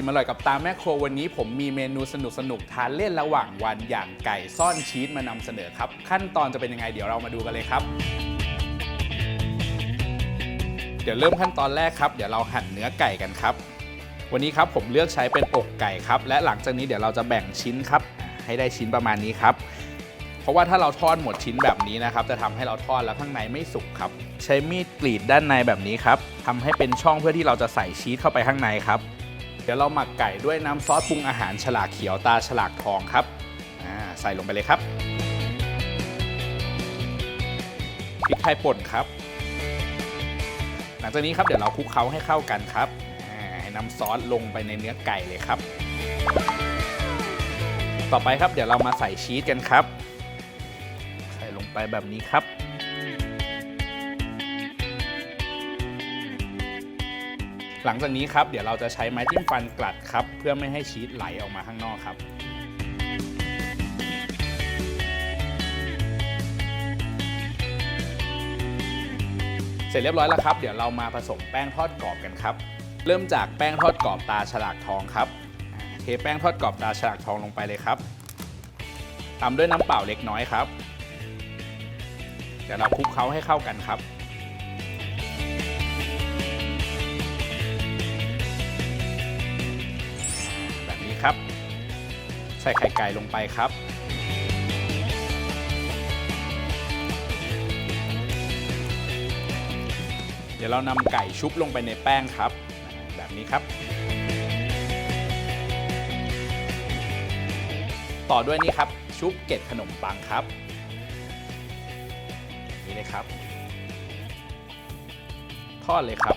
อิ่มอร่อยกับตาแม่ครัววันนี้ผมมีเมนูสนุกสนุกๆทานเล่นระหว่างวันอย่างไก่ซ่อนชีสมานำเสนอครับ ขั้นตอนจะเป็นยังไงเดี๋ยวเรามาดูกันเลยครับ เดี๋ยวเริ่มขั้นตอนแรกครับ เดี๋ยวเราหั่นเนื้อไก่กันครับ วันนี้ครับผมเลือกใช้เป็นอกไก่ครับ และหลังจากนี้เดี๋ยวเราจะแบ่งชิ้นครับ ให้ได้ชิ้นประมาณนี้ครับเพราะว่าถ้าเราทอดหมดชิ้นแบบนี้นะครับ จะทำให้เราทอดแล้วข้างในไม่สุกครับ ใช้มีดกรีดด้านในแบบนี้ครับทำให้เป็นช่องเพื่อที่เราจะใส่ชีสเข้าไปข้างในครับ ดี๋ยวเราหมักไก่ด้วยน้ำซอสปรุงอาหารฉลากเขียวตาฉลากทองครับใส่ลงไปเลยครับพริกไทยป่นครับ หลังจากนี้ครับเดี๋ยวเราคลุกเคล้าให้เข้ากันครับให้น้ำซอสลงไปในเนื้อไก่เลยครับ ต่อไปครับเดี๋ยวเรามาใส่ชีสกันครับ ใส่ลงไปแบบนี้ครับ หลังจากนี้ครับเดี๋ยวเราจะใช้ไม้จิ้มฟันกลัดครับ เพื่อไม่ให้ชีสไหลออกมาข้างนอกครับเสร็จเรียบร้อยแล้วครับ เดี๋ยวเรามาผสมแป้งทอดกรอบกันครับ เริ่มจากแป้งทอดกรอบตาฉลากทองครับ เทแป้งทอดกรอบตาฉลากทองลงไปเลยครับ ตามด้วยน้ำเปล่าเล็กน้อยครับ เดี๋ยวเราคลุกเคล้าให้เข้ากันครับ ครับ ใส่ไข่ไก่ลงไปครับ เดี๋ยวเรานำไก่ชุบลงไปในแป้งครับ แบบนี้ครับ ต่อด้วยนี่ครับ ชุบเกล็ดขนมปังครับ นี่เลยครับ ทอดเลยครับ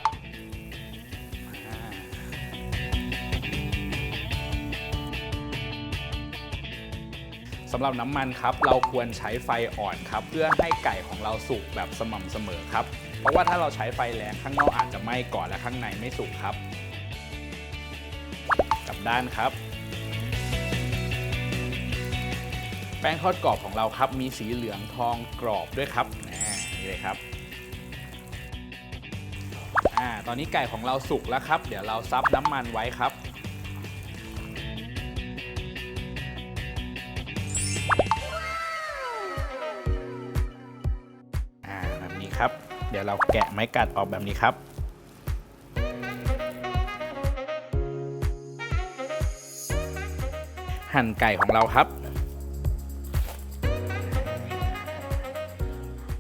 สำหรับน้ำมันครับ เราควรใช้ไฟอ่อนครับ เพื่อให้ไก่ของเราสุกแบบสม่ำเสมอครับ เพราะว่าถ้าเราใช้ไฟแรงข้างนอกอาจจะไหม้ก่อนและข้างในไม่สุกครับกลับด้านครับ แป้งทอดกรอบของเราครับ มีสีเหลืองทองกรอบด้วยครับนะนี่เลยครับอ่าตอนนี้ไก่ของเราสุกแล้วครับ เดี๋ยวเราซับน้ำมันไว้ครับ ครับ เดี๋ยวเราแกะไม้กัดออกแบบนี้ครับ หั่นไก่ของเราครับ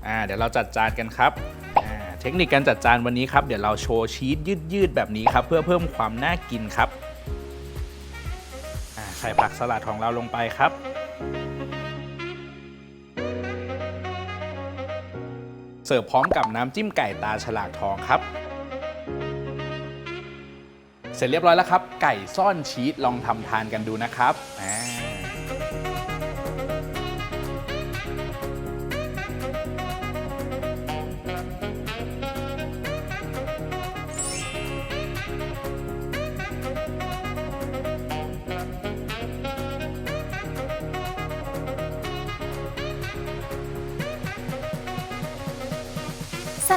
อ่าเดี๋ยวเราจัดจานกันครับเทคนิคการจัดจานวันนี้ครับ เดี๋ยวเราโชว์ชีสยืดๆแบบนี้ครับ เพื่อเพิ่มความน่ากินครับใส่ผักสลัดของเราลงไปครับ เสิร์ฟพร้อมกับน้ำจิ้มไก่ตาฉลากทองครับ เสร็จเรียบร้อยแล้วครับ ไก่ซ่อนชีสลองทำทานกันดูนะครับ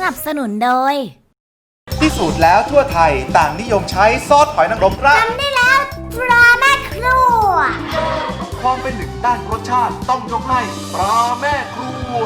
นับสนุนโดยพิสูจน์แล้วทั่วไทยต่างนิยมใช้ซอสหอยนางรมราดทำได้แล้วปลาแม่ครัวความเป็นหนึ่งด้านรสชาติต้องยกให้ปลาแม่ครัว